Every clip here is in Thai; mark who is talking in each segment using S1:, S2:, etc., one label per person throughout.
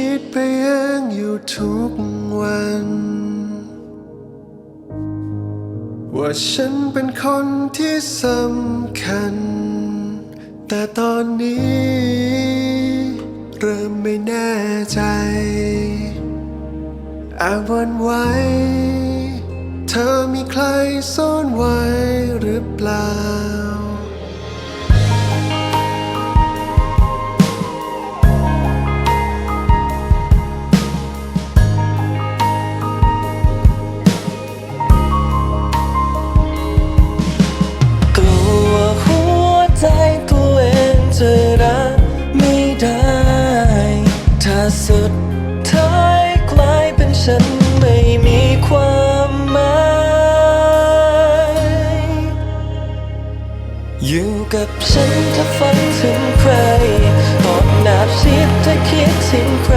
S1: คิดไปเองอยู่ทุกวัน ว่าฉันเป็นคนที่สำคัญ แต่ตอนนี้เริ่มไม่แน่ใจแอบหวันไหวเธอมีใครซ่อนไว้หรือเปล่า
S2: ฉันไม่มีความหมายอยู่กับฉันถ้าฝันถึงใครตอนหนาบชิดถ้าคิดถึงใคร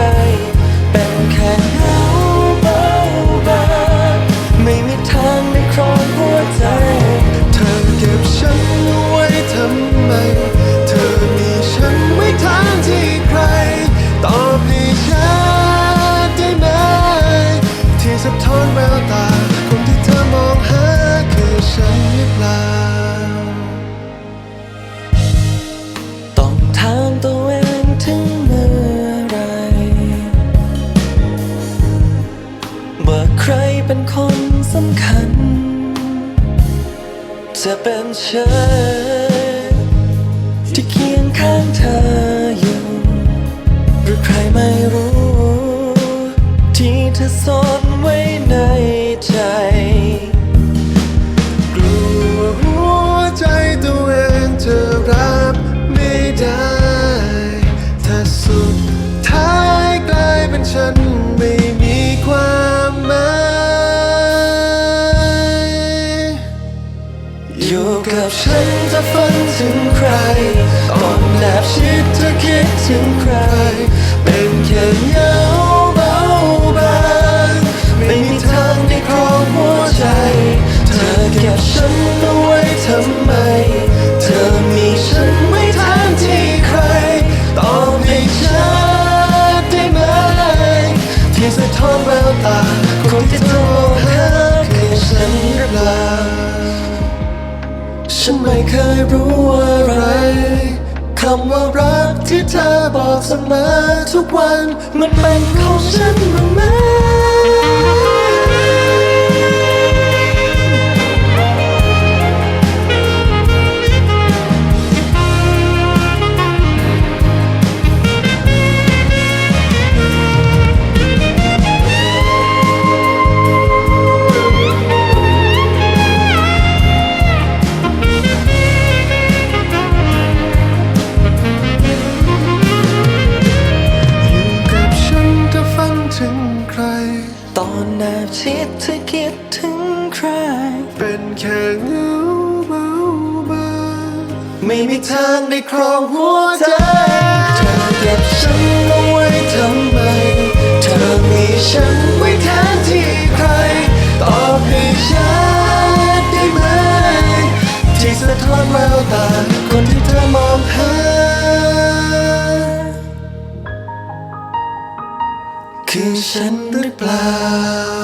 S2: เป็นค
S1: นสำ
S2: คัญ จะเป็นฉันที่เคียงข้างเธออยู่ หรือใครไม่รู้ ที่เธอซ่อนไว้ในใจ
S1: กลัวหัวใจตัวเองจะรับไม่ได้ ถ้าสุดท้ายกลายเป็นฉัน
S2: อยู่กับฉันจะฝันถึงใครอ่อนแนบชิดจะคิดถึงใคร เป็นแค่เงาเบาบางไม่มีทางได้ครองหัวใจ เธอเก็บฉันเอาไว้ทำไม เธอมีฉัน
S1: เคยรู้อะไร คำว่ารักที่เธอบอกเสมอทุกวัน
S2: มันเป็นของฉันบ้งไหม บชิดเธอคิดถึงใคร
S1: เป็นแค่เงาเบาบาง
S2: ไม่มีทางได้ครองหัวใจเธอเก็บฉันเอาไว้ทำไม เธอมีฉันไว้แทนที่ใคร ตอบให้ฉันได้ไหม
S1: ที่สะท้อนแววตาคนที่เธอมองหา
S2: คือฉันหรือเปล่า